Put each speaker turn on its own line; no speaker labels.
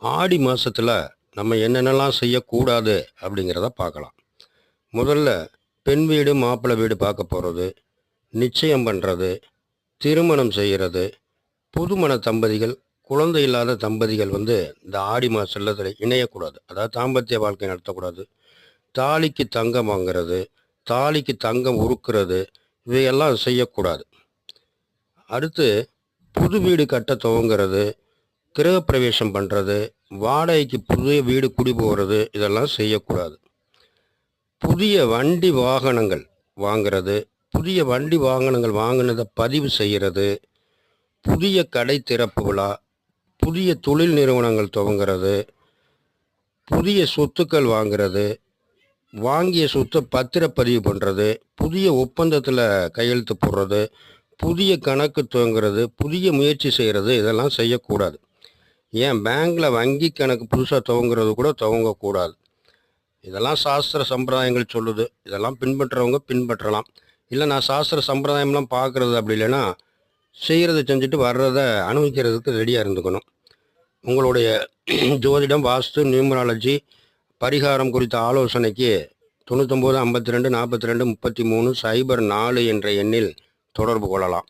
ஆடி மாதத்தில் நம்ம என்னென்னலாம் செய்யக்கூடாது அப்படிங்கிறத பார்க்கலாம். முதல்ல பெண் வீடு மாப்பிள்ளை வீடு பார்க்க போகிறது நிச்சயம் பண்ணுறது திருமணம் செய்கிறது புதுமண தம்பதிகள் குழந்தை இல்லாத தம்பதிகள் வந்து இந்த ஆடி மாதத்தில் இணையக்கூடாது. அதாவது தாம்பத்திய வாழ்க்கை நடத்தக்கூடாது. தாலிக்கு தங்கம் வாங்குறது தாலிக்கு தங்கம் உருக்கிறது இவையெல்லாம் செய்யக்கூடாது. அடுத்து புது வீடு கட்ட துவங்குறது கிரகப்பிரவேசம் பண்ணுறது வாடகைக்கு புதிய வீடு குடி போகிறது இதெல்லாம் செய்யக்கூடாது. புதிய வண்டி வாகனங்கள் வாங்குறது புதிய வண்டி வாகனங்கள் வாங்கினதை பதிவு செய்கிறது புதிய கடை திறப்பு விழா புதிய தொழில் நிறுவனங்கள் துவங்குறது புதிய சொத்துக்கள் வாங்குறது வாங்கிய சொத்தை பத்திரப்பதிவு பண்ணுறது புதிய ஒப்பந்தத்தில் கையெழுத்து போடுறது புதிய கணக்கு துவங்குறது புதிய முயற்சி செய்கிறது இதெல்லாம் செய்யக்கூடாது. ஏன் பேங்க்கில் வங்கி கணக்கு புதுசாக துவங்குறது கூட துவங்கக்கூடாது. இதெல்லாம் சாஸ்திர சம்பிரதாயங்கள் சொல்லுது. இதெல்லாம் பின்பற்றுறவங்க பின்பற்றலாம். இல்லை நான் சாஸ்திர சம்பிரதாயம்லாம் பார்க்குறது அப்படி இல்லைன்னா செய்கிறத செஞ்சுட்டு வர்றதை அனுபவிக்கிறதுக்கு ரெடியாக இருந்துக்கணும். உங்களுடைய ஜோதிடம் வாஸ்து நியூமராலஜி பரிகாரம் குறித்த ஆலோசனைக்கு தொண்ணூத்தொம்பது ஐம்பத்தி ரெண்டு நாற்பத்தி ரெண்டு முப்பத்தி மூணு சைபர் நாலு என்ற எண்ணில் தொடர்பு கொள்ளலாம்.